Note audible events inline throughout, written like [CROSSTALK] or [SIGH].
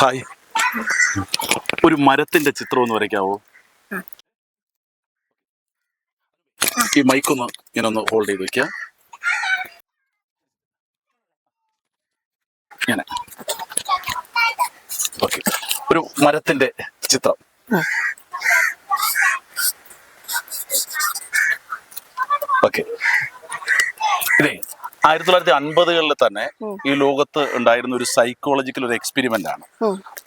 Hi. ഒരു മരത്തിന്റെ ചിത്രം ഒന്ന് വരയ്ക്കാവോ? ഈ മൈക്കൊന്ന് ഞാനൊന്ന് ഹോൾഡ് ചെയ്ത് വെക്കാം ഇങ്ങനെ. ഓക്കെ ഒരു മരത്തിന്റെ ചിത്രം. ഓക്കെ ഇതേ ആയിരത്തി തൊള്ളായിരത്തി അൻപതുകളിൽ തന്നെ ഈ ലോകത്ത് ഉണ്ടായിരുന്ന ഒരു സൈക്കോളജിക്കൽ ഒരു എക്സ്പെരിമെന്റ് ആണ്.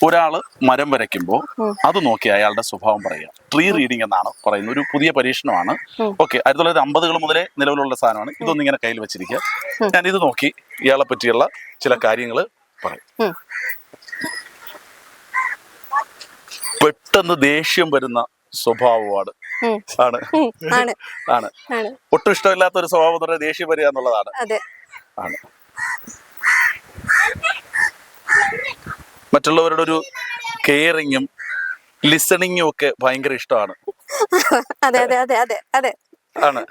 ഒരാൾ മരം വരയ്ക്കുമ്പോൾ അത് നോക്കി അയാളുടെ സ്വഭാവം പറയുക. ട്രീ റീഡിംഗ് എന്നാണ് പറയുന്നത്. ഒരു പുതിയ പരീക്ഷണമാണ്. ഓക്കെ ആയിരത്തി തൊള്ളായിരത്തി അമ്പതുകൾ മുതലേ നിലവിലുള്ള സാധനമാണ്. ഇതൊന്നും ഇങ്ങനെ കയ്യിൽ വെച്ചിരിക്കുക. ഞാൻ ഇത് നോക്കി ഇയാളെ പറ്റിയുള്ള ചില കാര്യങ്ങൾ പറയും. പെട്ടെന്ന് ദേഷ്യം വരുന്ന സ്വഭാവമാണ്. ആണ്. ആണ്. ഒട്ടും ഇഷ്ടമില്ലാത്ത ഒരു സ്വഭാവം എന്ന് പറഞ്ഞാൽ ദേഷ്യം വരിക എന്നുള്ളതാണ്. ആണ്. മറ്റുള്ളവരുടെ ഒരു കെയറിങ്ങും ലിസണിങ്ങും ഒക്കെ ഭയങ്കര ഇഷ്ടമാണ്. അതെ അതെ അതെ അതെ അതെ. ആണ്.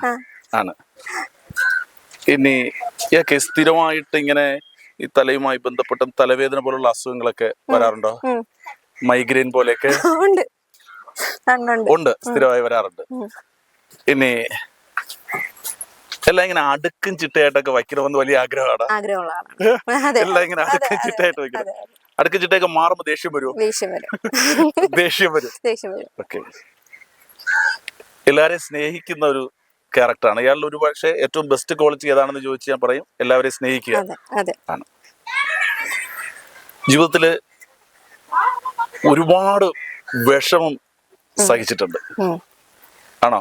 ആണ്. ഇനി ഇതൊക്കെ സ്ഥിരമായിട്ട് ഇങ്ങനെ ഈ തലയുമായി ബന്ധപ്പെട്ട തലവേദന പോലുള്ള അസുഖങ്ങളൊക്കെ വരാറുണ്ടോ. മൈഗ്രെയിൻ പോലെയൊക്കെ? ഉണ്ട്. ഉണ്ട്. സ്ഥിരമായി വരാറുണ്ട്. ഇനി എല്ലാം ഇങ്ങനെ അടുക്കും ചിട്ടയായിട്ടൊക്കെ വയ്ക്കണമെന്ന് വലിയ ആഗ്രഹമാണ്. എല്ലാം ഇങ്ങനെ അടുക്കും ചിട്ടയായിട്ട് വയ്ക്കണം. അടുക്കും ചിട്ടയൊക്കെ മാറുമ്പോ ദേഷ്യം വരുമോ? ദേഷ്യം വരും. [LAUGHS] ദേഷ്യം വരും. ദേഷ്യം വരും. ഓക്കെ. എല്ലാവരെയും സ്നേഹിക്കുന്ന ഒരു ക്യാരക്ടറാണ്. ഇയാളുടെ ഒരു പക്ഷേ ഏറ്റവും ബെസ്റ്റ് ക്വാളിറ്റി ഏതാണെന്ന് ചോദിച്ച് ഞാൻ പറയും. എല്ലാവരെയും സ്നേഹിക്കുക. ആണ്. ജീവിതത്തിൽ ഒരുപാട് വിഷമം സഹിച്ചിട്ടുണ്ട്. ആണോ?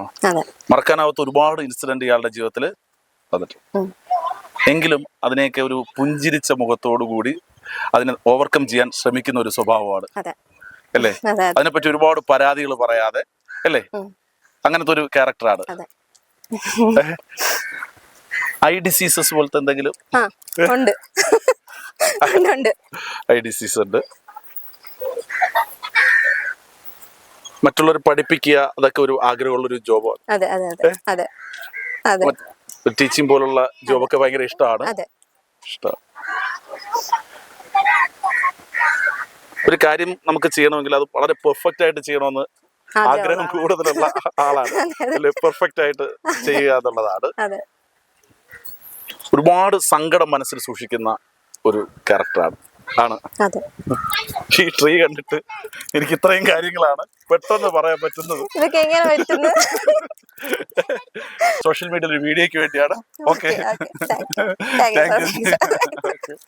മറക്കാനാവാത്ത ഒരുപാട് ഇൻസിഡന്റ് ഇയാളുടെ ജീവിതത്തിൽ വന്നിട്ടുണ്ട്. എങ്കിലും അതിനെയൊക്കെ ഒരു പുഞ്ചിരിച്ച മുഖത്തോടു കൂടി അതിനെ ഓവർകം ചെയ്യാൻ ശ്രമിക്കുന്ന ഒരു സ്വഭാവമാണ്. അല്ലേ? അതെ അതെ. അതിനെപ്പറ്റി ഒരുപാട് പരാതികൾ പറയാതെ അല്ലേ. അങ്ങനത്തെ ഒരു ക്യാരക്ടറാണ് [LAUGHS] ഐ ഡിസീസസ് പോലത്തെ എന്തെങ്കിലും? [LAUGHS] ഉണ്ട്. ഐ ഡിസീസ് ഉണ്ട്. മറ്റുള്ളവർ പഠിപ്പിക്കുക അതൊക്കെ ഒരു ആഗ്രഹമുള്ള ഒരു ജോബാണ് അതെ അതെ അതെ അതെ അതെ. ടീച്ചിങ് പോലുള്ള ജോബൊക്കെ ഭയങ്കര ഇഷ്ടമാണ്. ഒരു കാര്യം നമുക്ക് ചെയ്യണമെങ്കിൽ അത് വളരെ പെർഫെക്റ്റ് ആയിട്ട് ചെയ്യണമെന്ന് ആഗ്രഹം കൂടുതലുള്ള ആളാണ്. [LAUGHS] പെർഫെക്റ്റ് ആയിട്ട് ചെയ്യുക എന്നുള്ളതാണ്. ഒരുപാട് സങ്കടം മനസ്സിൽ സൂക്ഷിക്കുന്ന ഒരു ക്യാരക്ടറാണ് ആണ്. ഈ ട്രീ കണ്ടിട്ട് എനിക്ക് ഇത്രയും കാര്യങ്ങളാണ് പെട്ടെന്ന് പറയാൻ പറ്റുന്നത്. സോഷ്യൽ മീഡിയയിൽ [LAUGHS] ഒരു വീഡിയോയ്ക്ക് വേണ്ടിയാണ്. Okay thank you